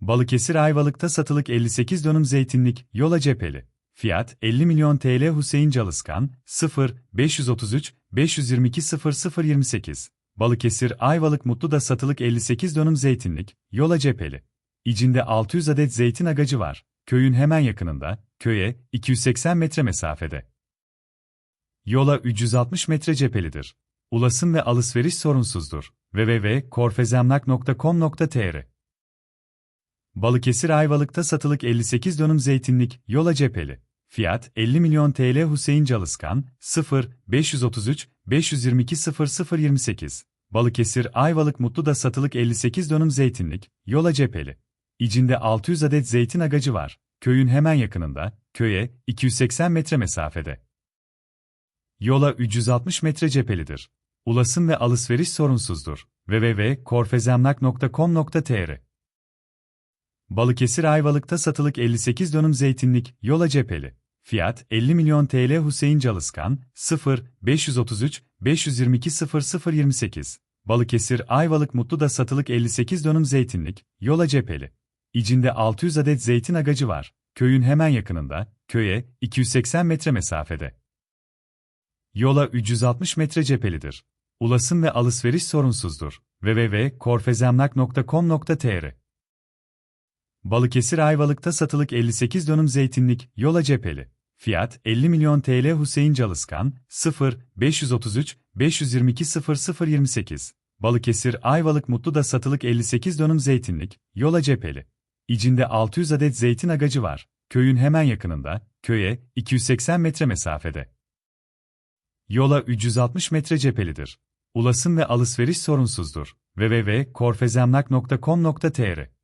Balıkesir Ayvalık'ta satılık 58 dönüm zeytinlik, yola cepheli. Fiyat 50 milyon TL Hüseyin Calıskan, 0, 533, 522 0028. Balıkesir Ayvalık Mutlu'da satılık 58 dönüm zeytinlik, yola cepheli. İçinde 600 adet zeytin agacı var. Köyün hemen yakınında, köye 280 metre mesafede. Yola 360 metre cephelidir. Ulaşım ve alışveriş sorunsuzdur. www.korfezemlak.com.tr Balıkesir Ayvalık'ta satılık 58 dönüm zeytinlik, yola cepheli. Fiyat 50 milyon TL Hüseyin Calıskan, 0, 533, 522 0028. Balıkesir Ayvalık Mutlu'da satılık 58 dönüm zeytinlik, yola cepheli. İçinde 600 adet zeytin agacı var. Köyün hemen yakınında, köye 280 metre mesafede. Yola 360 metre cephelidir. Ulaşım ve alışveriş sorunsuzdur. www.korfezemlak.com.tr Balıkesir Ayvalık'ta satılık 58 dönüm zeytinlik, yola cepheli. Fiyat 50 milyon TL Hüseyin Calıskan, 0, 533, 522 0028. Balıkesir Ayvalık Mutlu'da satılık 58 dönüm zeytinlik, yola cepheli. İçinde 600 adet zeytin agacı var. Köyün hemen yakınında, köye 280 metre mesafede. Yola 360 metre cephelidir. Ulaşım ve alışveriş sorunsuzdur. www.korfezemlak.com.tr Balıkesir Ayvalık'ta satılık 58 dönüm zeytinlik, yola cepheli. Fiyat 50 milyon TL Hüseyin Calıskan, 0, 533, 522 0028. Balıkesir Ayvalık Mutlu'da satılık 58 dönüm zeytinlik, yola cepheli. İçinde 600 adet zeytin agacı var. Köyün hemen yakınında, köye 280 metre mesafede. Yola 360 metre cephelidir. Ulaşım ve alışveriş sorunsuzdur. www.korfezemlak.com.tr